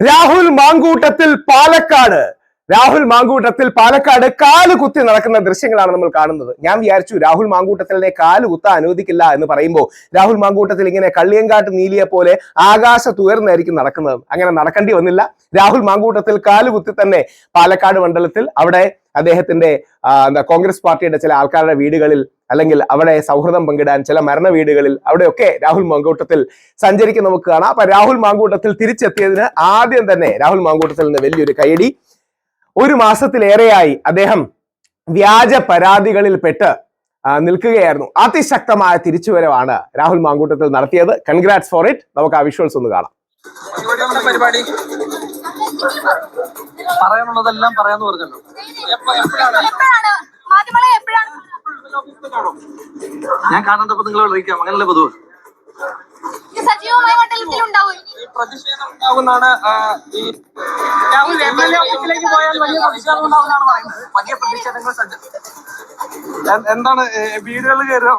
രാഹുൽ മാങ്കൂട്ടത്തിൽ പാലക്കാട്. രാഹുൽ മാങ്കൂട്ടത്തിൽ പാലക്കാട് കാൽ കുത്തി നടക്കുന്ന ദൃശ്യങ്ങളാണ് നമ്മൾ കാണുന്നത്. ഞാൻ വിചാരിച്ചു രാഹുൽ മാങ്കൂട്ടത്തിലെ കാൽ കുത്താൻ അനുവദിക്കില്ല എന്ന് പറയുമ്പോൾ രാഹുൽ മാങ്കൂട്ടത്തിൽ ഇങ്ങനെ കള്ളിയങ്കാട്ട് നീലിയെ പോലെ ആകാശത്തുയർന്നായിരിക്കും നടക്കുന്നത്. അങ്ങനെ നടക്കേണ്ടി വന്നില്ല. രാഹുൽ മാങ്കൂട്ടത്തിൽ കാൽ കുത്തി തന്നെ പാലക്കാട് മണ്ഡലത്തിൽ അവിടെ അദ്ദേഹത്തിന്റെ എന്താ കോൺഗ്രസ് പാർട്ടിയുടെ ചില ആൾക്കാരുടെ വീടുകളിൽ അല്ലെങ്കിൽ അവിടെ സൗഹൃദം പങ്കിടാൻ ചില മരണ വീടുകളിൽ അവിടെയൊക്കെ രാഹുൽ മാങ്കൂട്ടത്തിൽ സഞ്ചരിക്കുന്ന നമുക്ക് കാണാം. അപ്പൊ രാഹുൽ മാങ്കൂട്ടത്തിൽ തിരിച്ചെത്തിയതിന് ആദ്യം തന്നെ രാഹുൽ മാങ്കൂട്ടത്തിൽ നിന്ന് വലിയൊരു കൈയടി ഒരു മാസത്തിലേറെയായി അദ്ദേഹം വ്യാജ പരാതികളിൽ പെട്ട് നിൽക്കുകയായിരുന്നു. അതിശക്തമായ തിരിച്ചുവരവാണ് രാഹുൽ മാങ്കൂട്ടത്തിൽ നടത്തിയത്. കൺഗ്രാറ്റ്സ് ഫോർ ഇറ്റ് നമുക്ക് ആ വിഷ്വൽസ് ഒന്ന് കാണാം. പരിപാടി? പറയാനുള്ളതെല്ലാം പറയാന്ന് പറഞ്ഞല്ലോ. എപ്പോഴാണ്? എപ്പോഴാണ് എപ്പോഴാണ്? ഞാൻ കാണേണ്ടപ്പോ നിങ്ങളെ വിളിക്കാം. അങ്ങനല്ലേ പൊതുവ് ഈ സജീവമായ മണ്ഡലത്തിൽ ഉണ്ടാവും ഈ പ്രതിഷേധം ഉണ്ടാകുന്നാണ് ഈ രാഹുൽ എം എൽ എ ഓഫീസിലേക്ക് പോയാൽ വലിയ പ്രതിഷേധം ഉണ്ടാകുന്നാണ് പറയുന്നത്. വലിയ പ്രതിഷേധങ്ങൾ എന്താണ് വീടുകളിൽ കയറി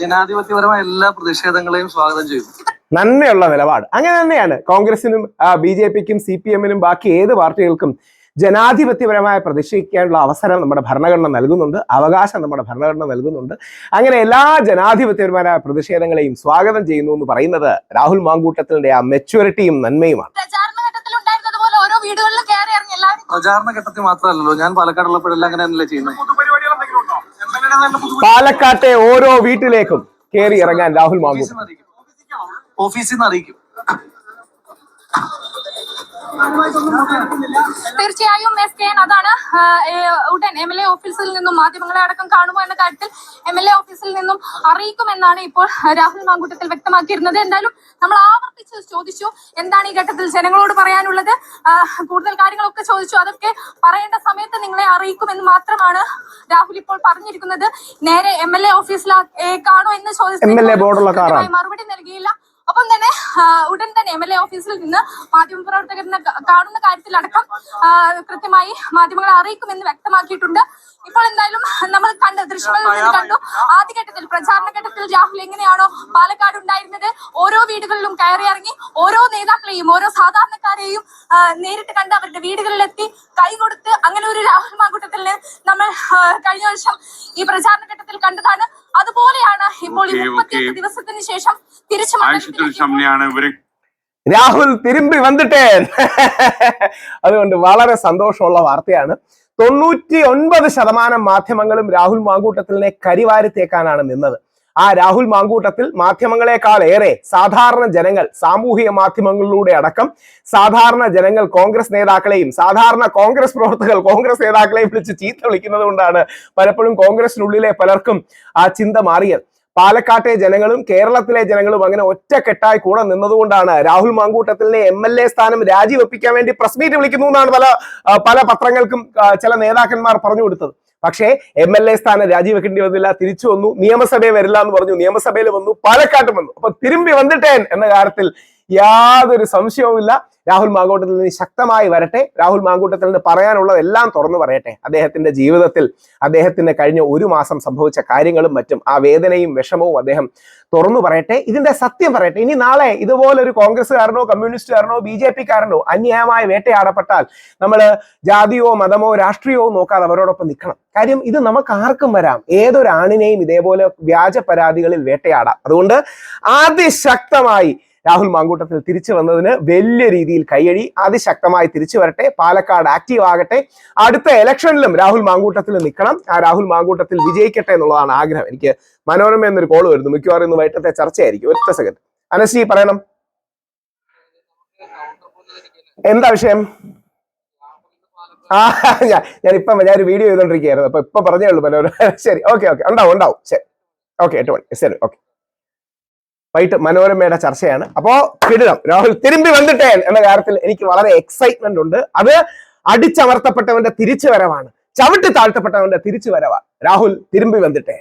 ജനാധിപത്യപരമായ എല്ലാ പ്രതിഷേധങ്ങളെയും സ്വാഗതം ചെയ്യുന്നു. നന്മയുള്ള നിലപാട്. അങ്ങനെ തന്നെയാണ് കോൺഗ്രസിനും ബി ജെ പിക്കും സി പി എമ്മിനും ബാക്കി ഏത് പാർട്ടികൾക്കും ജനാധിപത്യപരമായ പ്രതിഷേധിക്കാനുള്ള അവസരം നമ്മുടെ ഭരണഘടന നൽകുന്നുണ്ട് അവകാശം നമ്മുടെ ഭരണഘടന നൽകുന്നുണ്ട്. അങ്ങനെ എല്ലാ ജനാധിപത്യപരമായ പ്രതിഷേധങ്ങളെയും സ്വാഗതം ചെയ്യുന്നു എന്ന് പറയുന്നത് രാഹുൽ മാങ്കൂട്ടത്തിന്റെ ആ മെച്യൂരിറ്റിയും നന്മയുമാണ്. പ്രചാരണ ഘട്ടത്തിൽ ഉണ്ടായിരുന്നത് പോലെ ഓരോ വീടുകളിലും കയറി ഇറങ്ങി എല്ലാവരും പ്രചാരണ ഘട്ടത്തിൽ മാത്രമല്ലല്ലോ ഞാൻ പാലക്കാടുള്ളപ്പോഴെല്ലാം അങ്ങനെ തന്നെയല്ലേ ചെയ്യുന്നത്. പാലക്കാട്ടെ ഓരോ വീട്ടിലേക്കും കയറി ഇറങ്ങാൻ രാഹുൽ മാങ്കൂട്ടം. ഓഫീസിൽ നിന്ന് അറിയിക്കും തീർച്ചയായും എസ് കെ എൻ അതാണ് ഉടൻ എം എൽ എ ഓഫീസിൽ നിന്നും മാധ്യമങ്ങളെ അടക്കം കാണുമോ എന്ന കാര്യത്തിൽ എം എൽ എ ഓഫീസിൽ നിന്നും അറിയിക്കുമെന്നാണ് ഇപ്പോൾ രാഹുൽ മാങ്കൂട്ടത്തിൽ വ്യക്തമാക്കിയിരുന്നത്. എന്തായാലും നമ്മൾ ആവർത്തിച്ച് ചോദിച്ചു എന്താണ് ഈ ഘട്ടത്തിൽ ജനങ്ങളോട് പറയാനുള്ളത്? കൂടുതൽ കാര്യങ്ങളൊക്കെ ചോദിച്ചു. അതൊക്കെ പറയേണ്ട സമയത്ത് നിങ്ങളെ അറിയിക്കുമെന്ന് മാത്രമാണ് രാഹുൽ ഇപ്പോൾ പറഞ്ഞിരിക്കുന്നത്. നേരെ എം എൽ എ ഓഫീസിലാണോ എന്ന് ചോദിച്ചു. മറുപടി നൽകിയില്ല. ഒപ്പം തന്നെ ഉടൻ തന്നെ എം എൽ എ ഓഫീസിൽ നിന്ന് മാധ്യമപ്രവർത്തകരെ ക- കാണുന്ന കാര്യത്തിലടക്കം കൃത്യമായി മാധ്യമങ്ങളെ അറിയിക്കുമെന്ന് വ്യക്തമാക്കിയിട്ടുണ്ട്. ഇപ്പോൾ എന്തായാലും നമ്മൾ കണ്ട് ദൃശ്യങ്ങളിൽ നിന്ന് കണ്ടു. ആദ്യഘട്ടത്തിൽ പ്രചാരണ ഘട്ടത്തിൽ രാഹുൽ എങ്ങനെയാണോ പാലക്കാട് ഉണ്ടായിരുന്നത്? ഓരോ വീടുകളിലും കയറി ഇറങ്ങി ഓരോ നേതാക്കളെയും ഓരോ സാധാരണക്കാരെയും നേരിട്ട് കണ്ട് അവരുടെ വീടുകളിലെത്തി കൈകൊടുത്ത് അങ്ങനെ ഒരു രാഹുൽ മാങ്കൂട്ടത്തിനെ നമ്മൾ കഴിഞ്ഞ വർഷം ഈ പ്രചാരണ ഘട്ടത്തിൽ കണ്ടതാണ്. അതുപോലെയാണ് ഇപ്പോൾ ഈ മുപ്പത്തിയെട്ട് ദിവസത്തിന് ശേഷം തിരിച്ചു രാഹുൽ തിരുമ്പി വന്നിട്ടേ. അതുകൊണ്ട് വളരെ സന്തോഷമുള്ള വാർത്തയാണ്. തൊണ്ണൂറ്റി ഒൻപത് ശതമാനം മാധ്യമങ്ങളും രാഹുൽ മാങ്കൂട്ടത്തിലിനെ കരിവാരിത്തേക്കാനാണ് നിന്നത്. ആ രാഹുൽ മാങ്കൂട്ടത്തിൽ മാധ്യമങ്ങളെക്കാൾ ഏറെ സാധാരണ ജനങ്ങൾ സാമൂഹിക മാധ്യമങ്ങളിലൂടെ അടക്കം സാധാരണ ജനങ്ങൾ കോൺഗ്രസ് നേതാക്കളെയും സാധാരണ കോൺഗ്രസ് പ്രവർത്തകർ കോൺഗ്രസ് നേതാക്കളെയും വിളിച്ച് ചീത്ത വിളിക്കുന്നത് കൊണ്ടാണ് പലപ്പോഴും കോൺഗ്രസിനുള്ളിലെ പലർക്കും ആ ചിന്ത മാറിയത്. പാലക്കാട്ടെ ജനങ്ങളും കേരളത്തിലെ ജനങ്ങളും അങ്ങനെ ഒറ്റക്കെട്ടായി കൂടെ നിന്നതുകൊണ്ടാണ് രാഹുൽ മാങ്കൂട്ടത്തിലെ എം എൽ എ സ്ഥാനം രാജിവെപ്പിക്കാൻ വേണ്ടി പ്രസ് മീറ്റ് വിളിക്കുന്നു എന്നാണ് പല പല പത്രങ്ങൾക്കും ചില നേതാക്കന്മാർ പറഞ്ഞു കൊടുത്തത്. പക്ഷേ എം എൽ എ സ്ഥാനം രാജിവെക്കേണ്ടി വന്നില്ല തിരിച്ചു വന്നു നിയമസഭയിൽ വരില്ല എന്ന് പറഞ്ഞു നിയമസഭയിൽ വന്നു പാലക്കാട്ടും വന്നു. അപ്പൊ തിരുമ്പി വന്നിട്ടേൻ എന്ന കാര്യത്തിൽ യാതൊരു സംശയവുമില്ല. രാഹുൽ മാങ്കൂട്ടത്തിൽ നിന്ന് ശക്തമായി വരട്ടെ. രാഹുൽ മാങ്കൂട്ടത്തിൽ നിന്ന് പറയാനുള്ളതെല്ലാം തുറന്നു പറയട്ടെ. അദ്ദേഹത്തിന്റെ ജീവിതത്തിൽ അദ്ദേഹത്തിന്റെ കഴിഞ്ഞ ഒരു മാസം സംഭവിച്ച കാര്യങ്ങളും മറ്റും ആ വേദനയും വിഷമവും അദ്ദേഹം തുറന്നു പറയട്ടെ. ഇതിന്റെ സത്യം പറയട്ടെ. ഇനി നാളെ ഇതുപോലെ ഒരു കോൺഗ്രസ്സുകാരനോ കമ്മ്യൂണിസ്റ്റുകാരനോ ബി ജെ പിക്കാരനോ അന്യായമായി വേട്ടയാടപ്പെട്ടാൽ നമ്മൾ ജാതിയോ മതമോ രാഷ്ട്രീയമോ നോക്കാതെ അവരോടൊപ്പം നിൽക്കണം. കാര്യം ഇത് നമുക്ക് ആർക്കും വരാം. ഏതൊരാണിനെയും ഇതേപോലെ വ്യാജ പരാതികളിൽ വേട്ടയാടാം. അതുകൊണ്ട് അതിശക്തമായി രാഹുൽ മാങ്കൂട്ടത്തിൽ തിരിച്ചു വന്നതിന് വലിയ രീതിയിൽ കൈയടി അതിശക്തമായി തിരിച്ചു വരട്ടെ. പാലക്കാട് ആക്റ്റീവ് ആകട്ടെ. അടുത്ത ഇലക്ഷനിലും രാഹുൽ മാങ്കൂട്ടത്തിൽ നിൽക്കണം. ആ രാഹുൽ മാങ്കൂട്ടത്തിൽ വിജയിക്കട്ടെ എന്നുള്ളതാണ് ആഗ്രഹം. എനിക്ക് മനോരമ എന്നൊരു കോൾ വരുന്നു. മിക്കവാറും ഇന്ന് വൈകിട്ടത്തെ ചർച്ചയായിരിക്കും. ഒറ്റ സെക്കൻഡ് അനശ്രീ പറയണം. എന്താ വിഷയം? ആ ഞാൻ ഇപ്പൊ ഞാൻ ഒരു വീഡിയോ ചെയ്തോണ്ടിരിക്കുകയായിരുന്നു. അപ്പൊ ഇപ്പൊ പറഞ്ഞേ ഉള്ളൂ മനോരമ. ശരി ഓക്കെ ഓക്കെ. ഉണ്ടാവും ഉണ്ടാവും. ശരി. ഓക്കെ എട്ട് മണി. ശരി ഓക്കെ. വൈകിട്ട് മനോരമയുടെ ചർച്ചയാണ്. അപ്പോ കിടിലം. രാഹുൽ തിരുമ്പി വന്നിട്ടേ എന്ന കാര്യത്തിൽ എനിക്ക് വളരെ എക്സൈറ്റ്മെന്റ് ഉണ്ട്. അത് അടിച്ചമർത്തപ്പെട്ടവന്റെ തിരിച്ചുവരവാണ്. ചവിട്ടി താഴ്ത്തപ്പെട്ടവന്റെ തിരിച്ചുവരവാണ് രാഹുൽ തിരുമ്പി വന്നിട്ടേ